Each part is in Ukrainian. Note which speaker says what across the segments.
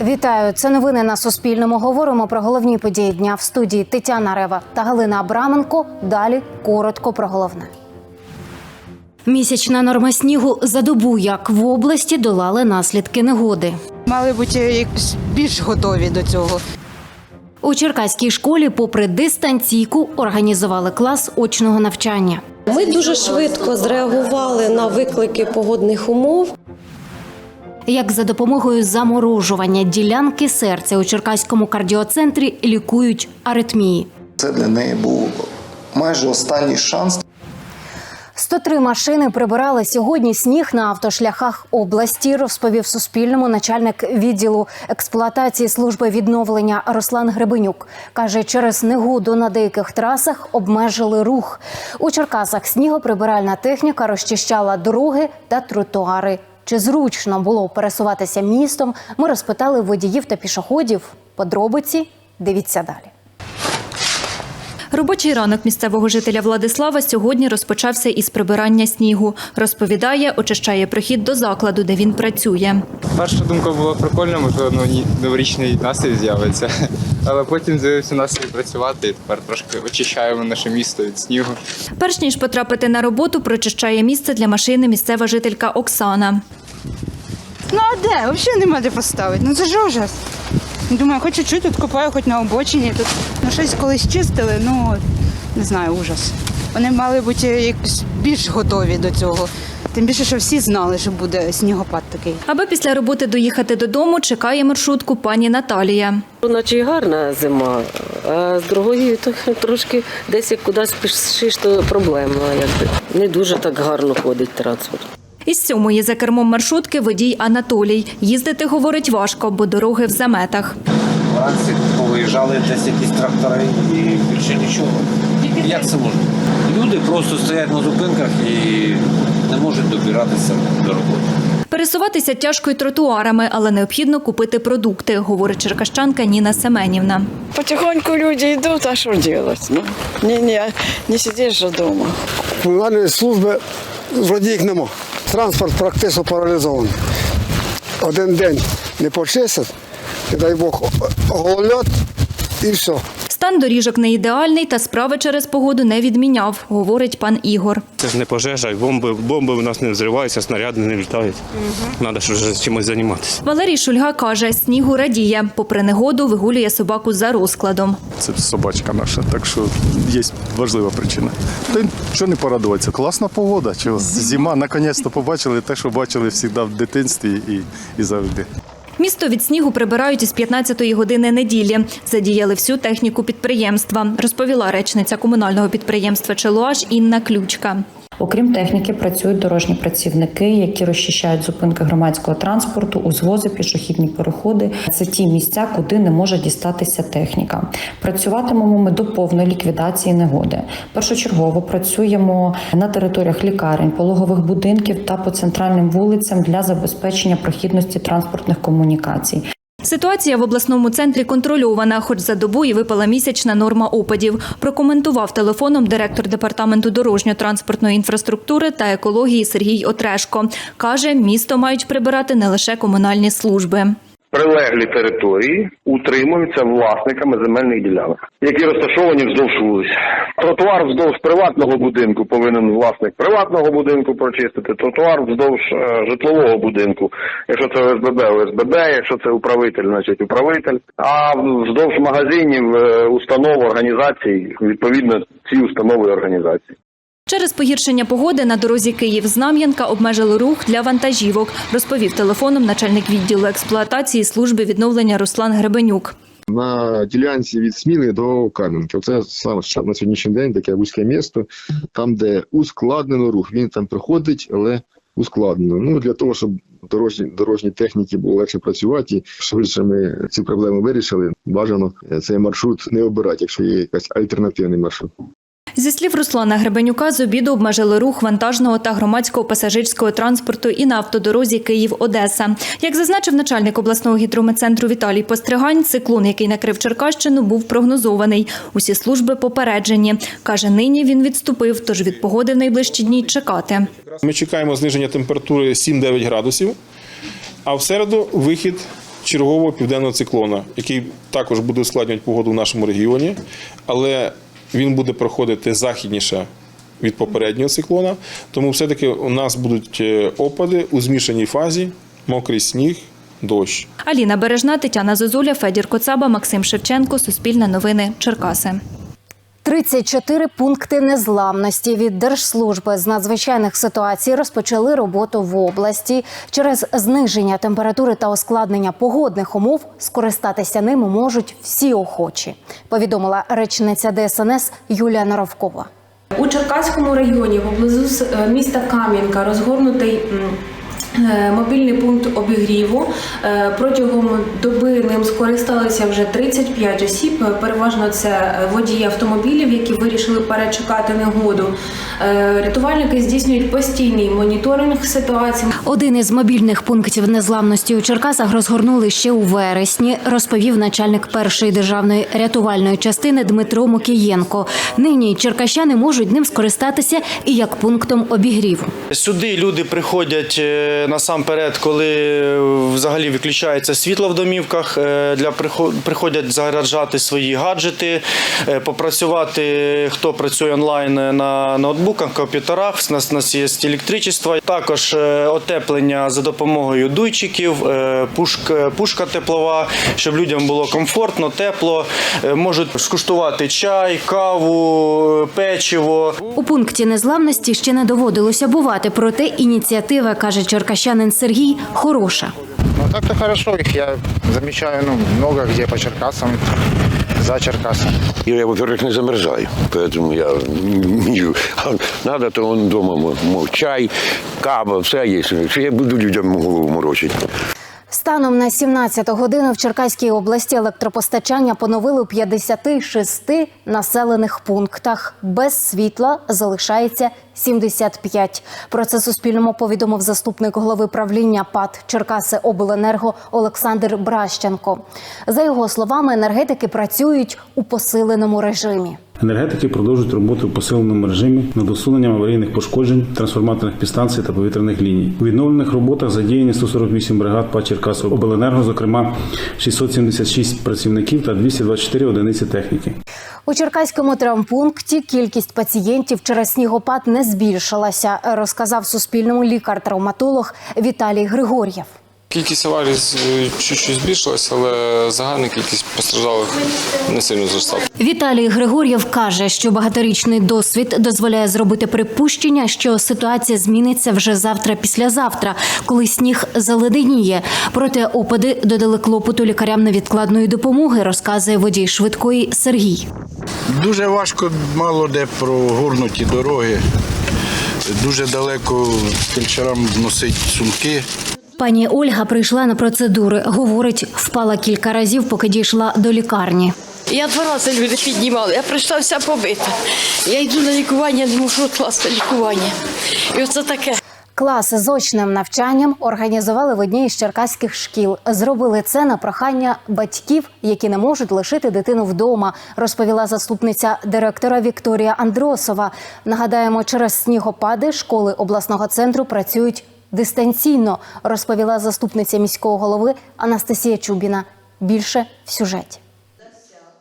Speaker 1: Вітаю! Це новини на Суспільному. Говоримо про головні події дня в студії Тетяна Рева та Галина Абраменко. Далі коротко про головне. Місячна норма снігу за добу, як в області долали наслідки негоди.
Speaker 2: Мали бути більш готові до цього.
Speaker 1: У Черкаській школі, попри дистанційку, організували клас очного навчання.
Speaker 3: Ми дуже швидко зреагували на виклики погодних умов.
Speaker 1: Як за допомогою заморожування ділянки серця у Черкаському кардіоцентрі лікують аритмії.
Speaker 4: Це для неї був майже останній шанс.
Speaker 1: 103 машини прибирали сьогодні сніг на автошляхах області, розповів Суспільному начальник відділу експлуатації служби відновлення Руслан Гребенюк. Каже, через негоду на деяких трасах обмежили рух. У Черкасах снігоприбиральна техніка розчищала дороги та тротуари. Чи зручно було пересуватися містом? Ми розпитали водіїв та пішоходів. Подробиці дивіться далі.
Speaker 5: Робочий ранок місцевого жителя Владислава сьогодні розпочався із прибирання снігу. Розповідає, очищає прохід до закладу, де він працює.
Speaker 6: Перша думка була прикольна, можливо, ну, новорічний настрій з'явиться. Але потім з'явився настрій працювати і тепер трошки очищаємо наше місто від снігу.
Speaker 5: Перш ніж потрапити на роботу, прочищає місце для машини місцева жителька Оксана.
Speaker 2: Ну а де? Взагалі нема де поставити. Ну це ж ужас. Думаю, хоч чуть-чуть тут копаю, хоч на обочині. Тут ну, щось колись чистили, ну не знаю, ужас. Вони мали бути якось більш готові до цього. Тим більше, що всі знали, що буде снігопад такий.
Speaker 5: Аби після роботи доїхати додому, чекає маршрутку пані Наталія.
Speaker 7: Наче й гарна зима, а з другої то трошки десь як кудись пішиш, то проблема. Якби. Не дуже так гарно ходить транспорт.
Speaker 5: Із сьомої за кермом маршрутки водій Анатолій. Їздити, говорить, важко, бо дороги в заметах.
Speaker 8: Вранці повиїжджали десь якісь трактори і більше нічого. Як це може? Люди просто стоять на зупинках і не можуть добиратися до роботи.
Speaker 5: Пересуватися тяжко й тротуарами, але необхідно купити продукти, говорить черкащанка Ніна Семенівна.
Speaker 9: Потихоньку люди идут, а что делать? Ну, не, не, не сидишь же дома.
Speaker 10: Комунальної служби вроді їх нема. Транспорт практично паралізований. Один день не почистить, не дай Бог, оголять і все.
Speaker 5: Стан доріжок не ідеальний, та справи через погоду не відміняв, говорить пан Ігор.
Speaker 11: Це ж не пожежа, бомби, бомби в нас не взриваються, снаряди не літають. Треба ж вже чимось займатися.
Speaker 5: Валерій Шульга каже, снігу радіє. Попри негоду, вигулює собаку за розкладом.
Speaker 12: Це собачка наша, так що є важлива причина. Та що не порадуватися? Класна погода. Чого? Зима, наконець-то побачили те, що бачили завжди в дитинстві і, і завжди.
Speaker 5: Місто від снігу прибирають із 15-ї години неділі. Задіяли всю техніку підприємства, розповіла речниця комунального підприємства Челуаш Інна Ключка.
Speaker 13: Окрім техніки, працюють дорожні працівники, які розчищають зупинки громадського транспорту, узвози, пішохідні переходи. Це ті місця, куди не може дістатися техніка. Працюватимемо ми до повної ліквідації негоди. Першочергово працюємо на територіях лікарень, пологових будинків та по центральним вулицям для забезпечення прохідності транспортних комунікацій.
Speaker 5: Ситуація в обласному центрі контрольована, хоч за добу і випала місячна норма опадів. Прокоментував телефоном директор департаменту дорожньо-транспортної інфраструктури та екології Сергій Отрешко. Каже, місто мають прибирати не лише комунальні служби.
Speaker 14: Прилеглі території утримуються власниками земельних ділянок, які розташовані вздовж вулиць. Тротуар вздовж приватного будинку повинен власник приватного будинку прочистити. Тротуар вздовж е, житлового будинку. Якщо це ОСББ, ОСББ, якщо це управитель, значить управитель. А вздовж магазинів, е, установ, організацій, відповідно ці установи і організації.
Speaker 5: Через погіршення погоди на дорозі Київ-Знам'янка обмежили рух для вантажівок, розповів телефоном начальник відділу експлуатації служби відновлення Руслан Гребенюк.
Speaker 15: на ділянці від Сміли до Кам'янки. Це саме на сьогоднішній день таке вузьке місто, там, де ускладнено рух. Він там проходить, але ускладнено. Ну для того, щоб дорожні дорожні техніки було легше працювати, швидше ми ці проблеми вирішили. Бажано е, цей маршрут не обирати, якщо є якийсь альтернативний маршрут.
Speaker 5: Зі слів Руслана Гребенюка, з обіду обмежили рух вантажного та громадського пасажирського транспорту і на автодорозі Київ-Одеса. Як зазначив начальник обласного гідрометцентру Віталій Постригань, циклон, який накрив Черкащину, був прогнозований. Усі служби попереджені. Каже, нині він відступив, тож від погоди в найближчі дні чекати.
Speaker 16: Ми чекаємо зниження температури 7-9 градусів, а в середу вихід чергового південного циклона, який також буде ускладнювати погоду в нашому регіоні, але він буде проходити західніше від попереднього циклона. Тому все-таки у нас будуть е, опади у змішаній фазі, мокрий сніг, дощ.
Speaker 5: Аліна Бережна, Тетяна Зозуля, Федір Коцаба, Максим Шевченко, Суспільне новини, Черкаси.
Speaker 1: 34 пункти незламності від держслужби з надзвичайних ситуацій розпочали роботу в області. Через зниження температури та ускладнення погодних умов скористатися ними можуть всі охочі. Повідомила речниця ДСНС Юлія Наровкова.
Speaker 17: У Черкаському районі поблизу е, міста Кам'янка розгорнутий мобільний пункт обігріву. Е, Протягом доби ним скористалися вже 35 осіб. Е, Переважно це е, водії автомобілів, які вирішили перечекати негоду. Е, Рятувальники здійснюють постійний моніторинг ситуації.
Speaker 1: Один із мобільних пунктів незламності у Черкасах розгорнули ще у вересні, розповів начальник першої державної рятувальної частини Дмитро Мокієнко. Нині черкащани можуть ним скористатися і як пунктом обігріву.
Speaker 18: Сюди люди приходять е, насамперед, коли е, взагалі виключається світло в домівках. Для прихо- приходять заряджати свої гаджети, попрацювати, хто працює онлайн на ноутбуках, комп'ютерах. У нас, у нас є електричество. Також е, отеплення за допомогою дуйчиків, е, пушка, пушка теплова, щоб людям було комфортно, тепло. Е, Можуть скуштувати чай, каву, е, печиво.
Speaker 1: У пункті незламності ще не доводилося бувати, проте ініціатива, каже черкащанин Сергій, хороша.
Speaker 19: Ну так-то хорошо, их я замечаю, ну, много где по Черкасам, за Черкасом.
Speaker 20: Я, во-первых, не замерзаю, поэтому я не Надо, то он дома мов, чай, кава, все є. Що я буду людям голову морочити.
Speaker 1: Станом на 17 годину в Черкаській області електропостачання поновили у 56 населених пунктах. Без світла залишається 75. Про це Суспільному повідомив заступник голови правління ПАД Черкаси Обленерго Олександр Бращенко. За його словами, енергетики працюють у посиленому режимі.
Speaker 21: Енергетики продовжують роботу у посиленому режимі над усуненням аварійних пошкоджень трансформаторних підстанцій та повітряних ліній. У відновлених роботах задіяні 148 бригад ПА Черкасу Обленерго, зокрема 676 працівників та 224 одиниці техніки.
Speaker 1: У Черкаському травмпункті кількість пацієнтів через снігопад не збільшилася, розказав Суспільному лікар-травматолог Віталій Григор'єв.
Speaker 22: Кількість аварій е, чуть-чуть збільшилася, але загальна кількість постраждалих не сильно зростала.
Speaker 1: Віталій Григор'єв каже, що багаторічний досвід дозволяє зробити припущення, що ситуація зміниться вже завтра-післязавтра, коли сніг заледеніє. Проте опади додали клопоту лікарям невідкладної допомоги, розказує водій швидкої Сергій.
Speaker 23: Дуже важко мало де прогорнуті дороги. Дуже далеко фельдшерам носить сумки.
Speaker 1: Пані Ольга прийшла на процедури. Говорить, впала кілька разів, поки дійшла до лікарні.
Speaker 9: Я два рази люди піднімали, я прийшла вся побита. Я йду на лікування, не можу класти лікування. І оце таке.
Speaker 1: Класи з очним навчанням організували в одній із черкаських шкіл. Зробили це на прохання батьків, які не можуть лишити дитину вдома, розповіла заступниця директора Вікторія Андросова. Нагадаємо, через снігопади школи обласного центру працюють дистанційно, розповіла заступниця міського голови Анастасія Чубіна. Більше в сюжеті.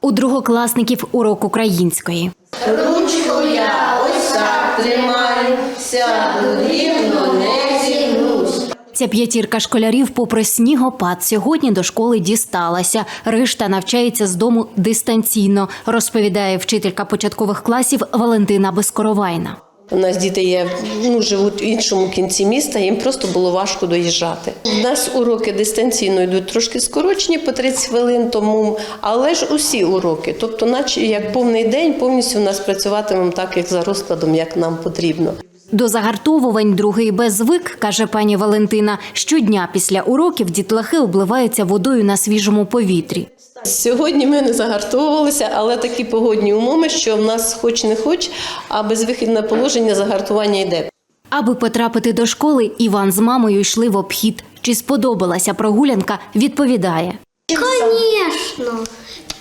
Speaker 1: У другокласників урок української.
Speaker 24: Ручку я ось так тримаю, сяду рівно, не зігнусь.
Speaker 1: Ця п'ятірка школярів, попри снігопад, сьогодні до школи дісталася. Решта навчається з дому дистанційно, розповідає вчителька початкових класів Валентина Безкоровайна.
Speaker 3: У нас діти є, ну, живуть в іншому кінці міста, їм просто було важко доїжджати. У нас уроки дистанційно йдуть трошки скорочені по 30 хвилин тому, але ж усі уроки. Тобто, наче як повний день, повністю у нас працюватимемо так, як за розкладом, як нам потрібно.
Speaker 1: До загартовувань другий Б звик, каже пані Валентина. Щодня після уроків дітлахи обливаються водою на свіжому повітрі.
Speaker 3: Сьогодні ми не загартовувалися, але такі погодні умови, що в нас хоч не хоч, а безвихідне положення загартування йде.
Speaker 1: Аби потрапити до школи, Іван з мамою йшли в обхід. Чи сподобалася прогулянка, відповідає.
Speaker 25: Звісно,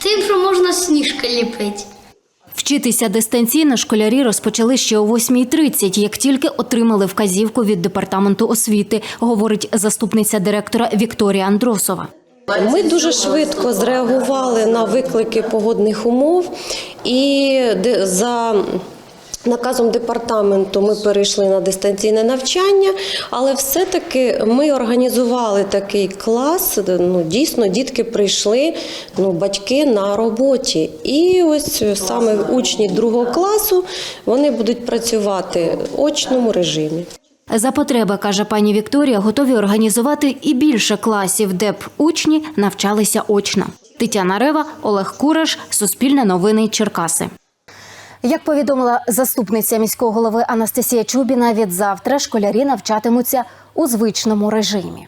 Speaker 25: тим, що можна сніжка ліпити.
Speaker 1: Вчитися дистанційно школярі розпочали ще о 8.30, як тільки отримали вказівку від департаменту освіти, говорить заступниця директора Вікторія Андросова.
Speaker 26: Ми дуже швидко зреагували на виклики погодних умов і за наказом департаменту ми перейшли на дистанційне навчання, але все-таки ми організували такий клас. Ну, дійсно, дітки прийшли, ну, батьки на роботі. І ось саме учні другого класу вони будуть працювати в очному режимі.
Speaker 1: За потреби, каже пані Вікторія, готові організувати і більше класів, де б учні навчалися очно. Тетяна Рева, Олег Кураш, Суспільне новини Черкаси. Як повідомила заступниця міського голови Анастасія Чубіна, від завтра школярі навчатимуться у звичному режимі.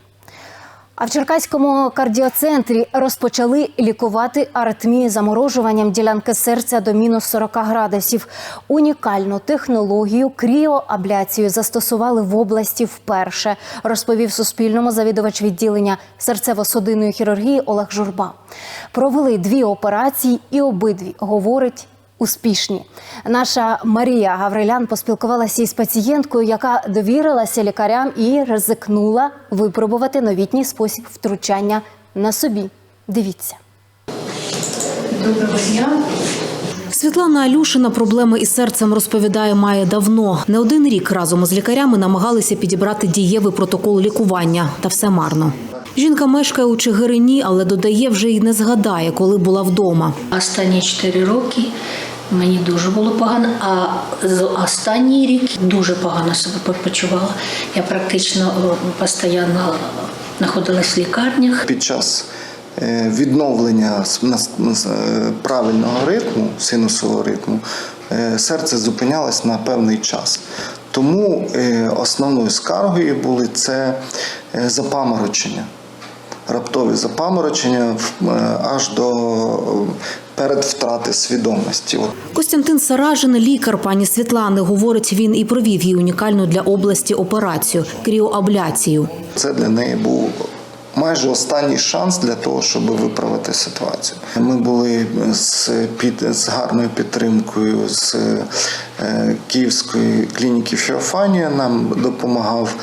Speaker 1: А в Черкаському кардіоцентрі розпочали лікувати аритмію заморожуванням ділянки серця до мінус 40 градусів. Унікальну технологію кріоабляцію застосували в області вперше, розповів Суспільному завідувач відділення серцево-судинної хірургії Олег Журба. Провели дві операції і обидві, говорить, успішні. Наша Марія Гаврилян поспілкувалася із пацієнткою, яка довірилася лікарям і ризикнула випробувати новітній спосіб втручання на собі. Дивіться.
Speaker 27: Доброго дня. Світлана Алюшина проблеми із серцем розповідає, має давно. Не один рік разом із лікарями намагалися підібрати дієвий протокол лікування, та все марно. Жінка мешкає у Чигирині, але додає, вже й не згадає, коли була вдома.
Speaker 28: Останні 4 роки мені дуже було погано, а з останній рік дуже погано себе почувала. Я практично постійно знаходилась в лікарнях.
Speaker 29: Під час е, відновлення е, правильного ритму, синусового ритму, е, серце зупинялось на певний час. Тому основною скаргою були це запаморочення. Раптові запаморочення аж до е, передвтрати свідомості.
Speaker 27: Костянтин Саражин, лікар пані Світлани, говорить, він і провів їй унікальну для області операцію кріоабляцію.
Speaker 29: Це для неї був майже останній шанс для того, щоб виправити ситуацію. Ми були з, під, з гарною підтримкою з е, Київської клініки Феофанія. Нам допомагав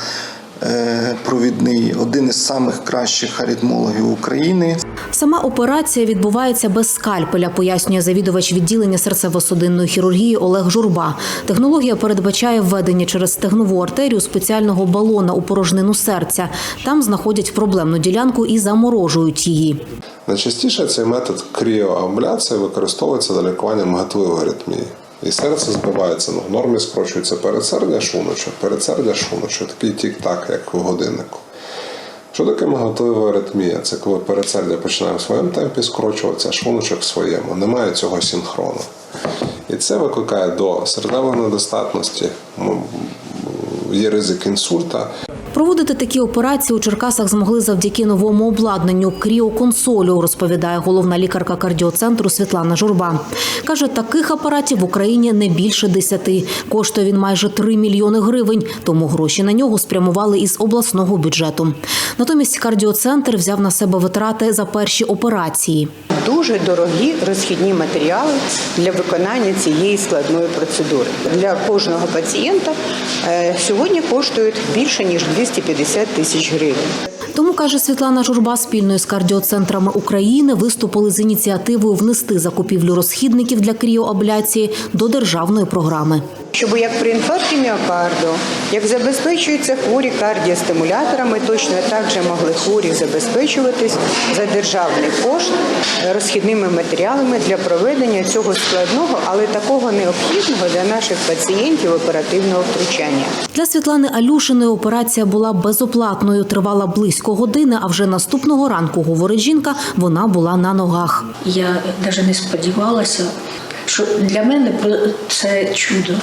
Speaker 29: провідний, один із самих кращих аритмологів України.
Speaker 27: Сама операція відбувається без скальпеля, пояснює завідувач відділення серцево-судинної хірургії Олег Журба. Технологія передбачає введення через стегнову артерію спеціального балона у порожнину серця. Там знаходять проблемну ділянку і заморожують її.
Speaker 30: Найчастіше цей метод кріоабляції використовується для лікування мигатливої аритмії. І серце збивається, ну, в нормі скорочується передсердя, шлуночок, передсердя, шлуночок, такий тік-так, як у годиннику. Що таке мигатливая аритмія? Це коли передсердя починає в своєму темпі скорочуватися, а шлуночок в своєму. Немає цього синхрону. І це викликає до серцевої недостатності, є ризик інсульта.
Speaker 27: Проводити такі операції у Черкасах змогли завдяки новому обладнанню кріоконсолю, розповідає головна лікарка кардіоцентру Світлана Журба. Каже, таких апаратів в Україні не більше десяти. Коштує він майже 3 мільйони гривень, тому гроші на нього спрямували із обласного бюджету. Натомість кардіоцентр взяв на себе витрати за перші операції.
Speaker 31: дуже дорогі розхідні матеріали для виконання цієї складної процедури. Для кожного пацієнта е, сьогодні коштують більше ніж 250 тисяч гривень.
Speaker 27: Тому каже Світлана Журба, спільно з кардіоцентрами України виступили з ініціативою внести закупівлю розхідників для кріоабляції до державної програми.
Speaker 31: Щоб як при інфаркті міокарду, як забезпечуються хворі кардіостимуляторами, точно так же могли хворі забезпечуватись за державний кошт розхідними матеріалами для проведення цього складного, але такого необхідного для наших пацієнтів оперативного втручання.
Speaker 27: Для Світлани Алюшиної операція була безоплатною, тривала близько години. А вже наступного ранку, говорить жінка, вона була на ногах.
Speaker 28: Я навіть не сподівалася, що для мене це чудо.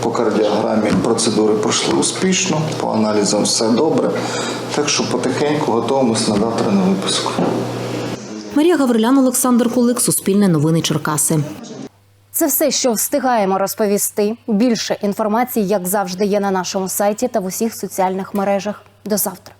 Speaker 29: По кардіограмі процедури пройшли успішно, по аналізам все добре. Так що потихеньку готуємось на завтра на випуск.
Speaker 27: Марія Гаврилян, Олександр Кулик, Суспільне новини Черкаси.
Speaker 1: Це все, що встигаємо розповісти. Більше інформації, як завжди, є на нашому сайті та в усіх соціальних мережах. До завтра.